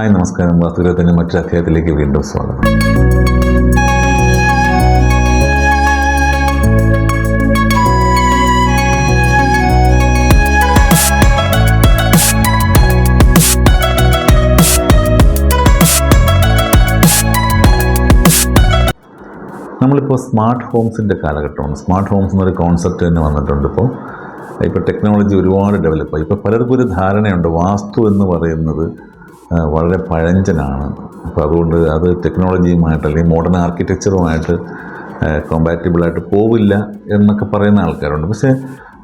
Hi നമസ്കാരം. വാസ്തുഗ്രഹത്തിന്റെ മറ്റൊരു അധ്യായത്തിലേക്ക് വീണ്ടും സ്വാഗതം. നമ്മളിപ്പോൾ സ്മാർട്ട് ഹോംസിന്റെ കാലഘട്ടമാണ്. സ്മാർട്ട് ഹോംസ് എന്നൊരു കോൺസെപ്റ്റ് തന്നെ വന്നിട്ടുണ്ട് ഇപ്പോൾ ഇപ്പോൾ ടെക്നോളജി ഒരുപാട് ഡെവലപ്പായി ഇപ്പോൾ പലർക്കും ഒരു ധാരണയുണ്ട്. വാസ്തു എന്ന് പറയുന്നത് വളരെ പഴഞ്ചനാണ്. അപ്പോൾ അതുകൊണ്ട് അത് ടെക്നോളജിയുമായിട്ട് അല്ലെങ്കിൽ മോഡേൺ ആർക്കിടെക്ചറുമായിട്ട് കോമ്പാറ്റബിളായിട്ട് പോവില്ല എന്നൊക്കെ പറയുന്ന ആൾക്കാരുണ്ട്. പക്ഷേ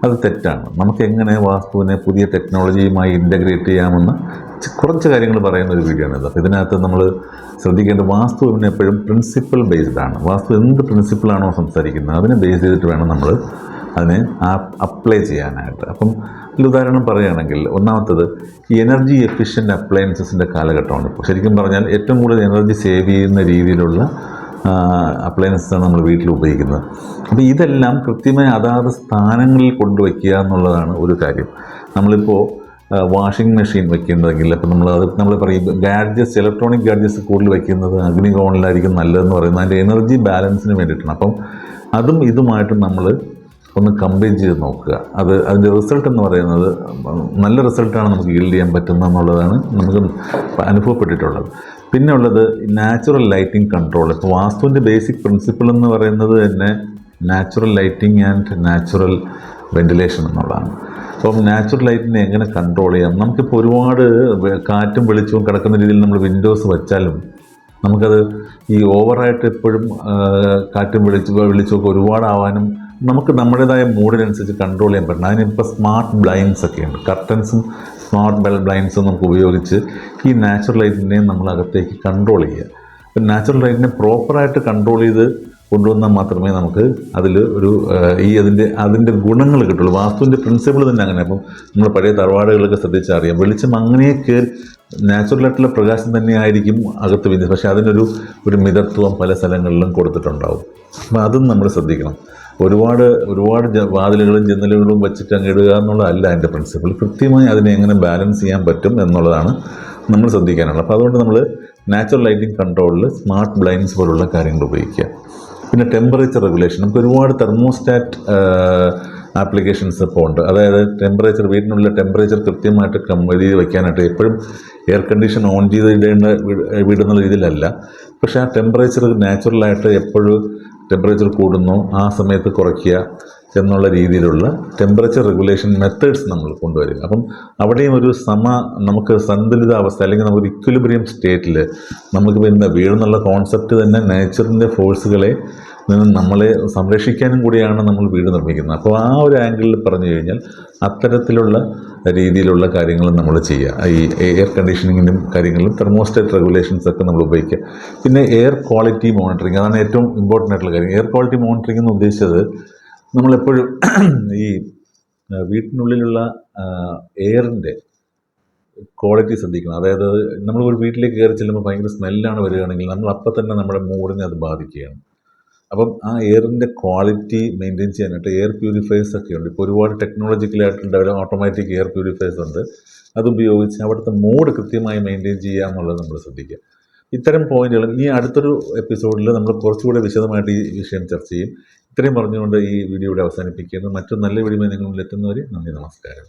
അത് തെറ്റാണ്. നമുക്ക് എങ്ങനെ വാസ്തുവിനെ പുതിയ ടെക്നോളജിയുമായി ഇന്റഗ്രേറ്റ് ചെയ്യാമെന്ന് കുറച്ച് കാര്യങ്ങൾ പറയുന്ന ഒരു വീഡിയോ ആണ് അപ്പോൾ ഇതിനകത്ത് നമ്മൾ ശ്രദ്ധിക്കേണ്ട വാസ്തു എപ്പോഴും പ്രിൻസിപ്പൽ ബേസ്ഡ് ആണ്. വാസ്തു എന്ത് പ്രിൻസിപ്പിളാണോ സംസാരിക്കുന്നത് അതിനെ ബേസ് ചെയ്തിട്ട് വേണം നമ്മൾ അതിനെ അപ്ലൈ ചെയ്യാനായിട്ട്. അപ്പം ഒരു ഉദാഹരണം പറയുകയാണെങ്കിൽ ഒന്നാമത്തത് ഈ എനർജി എഫിഷ്യന്റ് അപ്ലയൻസസിന്റെ കാലഘട്ടമാണ്. ഇപ്പോൾ ശരിക്കും പറഞ്ഞാൽ ഏറ്റവും കൂടുതൽ എനർജി സേവ് ചെയ്യുന്ന രീതിയിലുള്ള അപ്ലയൻസസാണ് നമ്മൾ വീട്ടിൽ ഉപയോഗിക്കുന്നത്. അപ്പോൾ ഇതെല്ലാം കൃത്യമായി അതാത് സ്ഥാനങ്ങളിൽ കൊണ്ടുവയ്ക്കുക എന്നുള്ളതാണ് ഒരു കാര്യം. നമ്മളിപ്പോൾ വാഷിംഗ് മെഷീൻ വെക്കേണ്ടതെങ്കിൽ അപ്പോൾ നമ്മൾ അത് നമ്മൾ പറയും ഗാഡ്ജറ്റ്സ് ഇലക്ട്രോണിക് ഗാഡ്ജറ്റ്സ് കൂടുതൽ വയ്ക്കുന്നത് അഗ്നികോണിലായിരിക്കും നല്ലതെന്ന് പറയുന്നത്. അതിന്റെ എനർജി ബാലൻസിന് വേണ്ടിയിട്ടാണ്. അപ്പം അതും ഇതുമായിട്ട് നമ്മൾ ഒന്ന് കമ്പയർ ചെയ്ത് നോക്കുക. അത് അതിന്റെ റിസൾട്ട് എന്ന് പറയുന്നത് നല്ല റിസൾട്ടാണ് നമുക്ക് ഈൽഡ് ചെയ്യാൻ പറ്റുന്നത് എന്നുള്ളതാണ് നമുക്ക് അനുഭവപ്പെട്ടിട്ടുള്ളത്. പിന്നെ ഉള്ളത് നാച്ചുറൽ ലൈറ്റിംഗ് കൺട്രോൾ ഇപ്പോൾ വാസ്തുവിന്റെ ബേസിക് പ്രിൻസിപ്പിൾ എന്ന് പറയുന്നത് തന്നെ natural lighting and natural ventilation എന്നുള്ളതാണ്. അപ്പം നാച്ചുറൽ ലൈറ്റിനെ എങ്ങനെ കൺട്രോൾ ചെയ്യാം? നമുക്കിപ്പോൾ ഒരുപാട് കാറ്റും വെളിച്ചവും കിടക്കുന്ന രീതിയിൽ നമ്മൾ വിൻഡോസ് വെച്ചാലും നമുക്കത് ഈ ഓവറായിട്ട് എപ്പോഴും കാറ്റും വെളിച്ച വെളിച്ചമൊക്കെ ഒരുപാടാവാനും നമുക്ക് നമ്മുടേതായ മൂഡിനനുസരിച്ച് കൺട്രോൾ ചെയ്യാൻ പറ്റണം. അതിനിപ്പോൾ സ്മാർട്ട് ബ്ലൈൻഡ്സ് ഒക്കെയുണ്ട്. കർട്ടൻസും സ്മാർട്ട് ബെൽ ബ്ലൈൻഡ്സും നമുക്ക് ഉപയോഗിച്ച് ഈ നാച്ചുറൽ ലൈറ്റിനെയും നമ്മൾ അകത്തേക്ക് കൺട്രോൾ ചെയ്യുക. അപ്പം നാച്ചുറൽ ലൈറ്റിനെ പ്രോപ്പറായിട്ട് കൺട്രോൾ ചെയ്ത് കൊണ്ടുവന്നാൽ മാത്രമേ നമുക്ക് അതിൽ ഒരു ഈ അതിന്റെ അതിന്റെ ഗുണങ്ങൾ കിട്ടുള്ളൂ. വാസ്തുവിന്റെ പ്രിൻസിപ്പിൾ തന്നെ അങ്ങനെ. അപ്പം നമ്മൾ പഴയ തറവാടുകളൊക്കെ ശ്രദ്ധിച്ചാൽ അറിയാം വെളിച്ചം അങ്ങനെ കയറി നാച്ചുറലായിട്ടുള്ള പ്രകാശം തന്നെയായിരിക്കും അകത്ത് വിന്യസ് പക്ഷേ അതിനൊരു ഒരു മിതത്വം പല സ്ഥലങ്ങളിലും കൊടുത്തിട്ടുണ്ടാവും. അപ്പം അതും നമ്മൾ ശ്രദ്ധിക്കണം. ഒരുപാട് ഒരുപാട് വാതിലുകളും ജനലുകളും വെച്ചിട്ട് അങ്ങ് ഇടുക എന്നുള്ളതല്ല അതിന്റെ പ്രിൻസിപ്പിൾ കൃത്യമായി അതിനെ എങ്ങനെ ബാലൻസ് ചെയ്യാൻ പറ്റും എന്നുള്ളതാണ് നമ്മൾ ശ്രദ്ധിക്കാനുള്ളത്. അപ്പോൾ അതുകൊണ്ട് നമ്മൾ നാച്ചുറൽ ലൈറ്റിംഗ് കൺട്രോളിൽ സ്മാർട്ട് ബ്ലൈൻഡ്സ് പോലുള്ള കാര്യങ്ങൾ ഉപയോഗിക്കുക. പിന്നെ ടെമ്പറേച്ചർ റെഗുലേഷൻ നമുക്ക് ഒരുപാട് തെർമോസ്റ്റാറ്റ് ആപ്ലിക്കേഷൻസ് ഇപ്പോൾ ഉണ്ട്. അതായത് ടെമ്പറേച്ചർ വീടിനുള്ളിൽ ടെമ്പറേച്ചർ കൃത്യമായിട്ട് കമ്പനി വയ്ക്കാനായിട്ട് എപ്പോഴും എയർ കണ്ടീഷൻ ഓൺ ചെയ്ത് ഇടേണ്ട വീട്- വീടുന്നുള്ള രീതിയിലല്ല. പക്ഷേ ആ ടെമ്പറേച്ചർ നാച്ചുറലായിട്ട് എപ്പോഴും ടെമ്പറേച്ചർ കൂടുന്നു ആ സമയത്ത് കുറയ്ക്കുക എന്നുള്ള രീതിയിലുള്ള ടെമ്പറേച്ചർ റെഗുലേഷൻ മെത്തേഡ്സ് നമ്മൾ കൊണ്ടുവരിക. അപ്പം അവിടെയും ഒരു സമ നമുക്ക് സന്തുലിതാവസ്ഥ അല്ലെങ്കിൽ നമുക്ക് ഇക്വലിബ്രിയം സ്റ്റേറ്റിൽ നമുക്ക് വരുന്ന വീടെന്നുള്ള കോൺസെപ്റ്റ് തന്നെ നേച്ചറിന്റെ ഫോഴ്സുകളെ നമ്മളെ സംരക്ഷിക്കാനും കൂടിയാണ് നമ്മൾ വീട് നിർമ്മിക്കുന്നത്. അപ്പോൾ ആ ഒരു ആംഗിളിൽ പറഞ്ഞു കഴിഞ്ഞാൽ അത്തരത്തിലുള്ള രീതിയിലുള്ള കാര്യങ്ങൾ നമ്മൾ ചെയ്യുക. ഈ എയർ കണ്ടീഷനിങ്ങിനും കാര്യങ്ങളിലും തെർമോസ്റ്റേറ്റ് റെഗുലേഷൻസ് ഒക്കെ നമ്മൾ ഉപയോഗിക്കുക. പിന്നെ എയർ ക്വാളിറ്റി മോണിറ്ററിങ് അതാണ് ഏറ്റവും ഇമ്പോർട്ടന്റ് ആയിട്ടുള്ള കാര്യം. എയർ ക്വാളിറ്റി മോണിറ്ററിംഗ് എന്ന് ഉദ്ദേശിച്ചത് നമ്മളെപ്പോഴും ഈ വീട്ടിനുള്ളിലുള്ള എയറിന്റെ ക്വാളിറ്റി ശ്രദ്ധിക്കണം. അതായത് നമ്മൾ ഒരു വീട്ടിലേക്ക് കയറി ചെല്ലുമ്പോൾ ഭയങ്കര സ്മെല്ലാണ് വരികയാണെങ്കിൽ നമ്മൾ അപ്പം തന്നെ നമ്മുടെ മൂഡിനെ അത് ബാധിക്കുകയാണ്. അപ്പം ആ എയറിന്റെ ക്വാളിറ്റി മെയിന്റെയിൻ ചെയ്യാനായിട്ട് എയർ പ്യൂരിഫയേഴ്സ് ഒക്കെ ഉണ്ട്. ഇപ്പോൾ ഒരുപാട് ടെക്നോളജിക്കലായിട്ട് ഡെവലപ്പ് ഓട്ടോമാറ്റിക് എയർ പ്യൂരിഫയേഴ്സ് ഉണ്ട്. അതുപയോഗിച്ച് അവിടുത്തെ മൂഡ് കൃത്യമായി മെയിന്റെയിൻ ചെയ്യുക എന്നുള്ളത് നമ്മൾ ശ്രദ്ധിക്കുക. ഇത്തരം പോയിന്റുകൾ ഇനി അടുത്തൊരു എപ്പിസോഡിൽ നമ്മൾ കുറച്ചുകൂടെ വിശദമായിട്ട് ഈ വിഷയം ചർച്ച ചെയ്യും. ഇത്രയും പറഞ്ഞുകൊണ്ട് ഈ വീഡിയോ ഇവിടെ അവസാനിപ്പിക്കുന്നു. മറ്റൊരു നല്ല വീഡിയോ നിങ്ങളിൽ എത്തുന്നവർ നന്ദി നമസ്കാരം.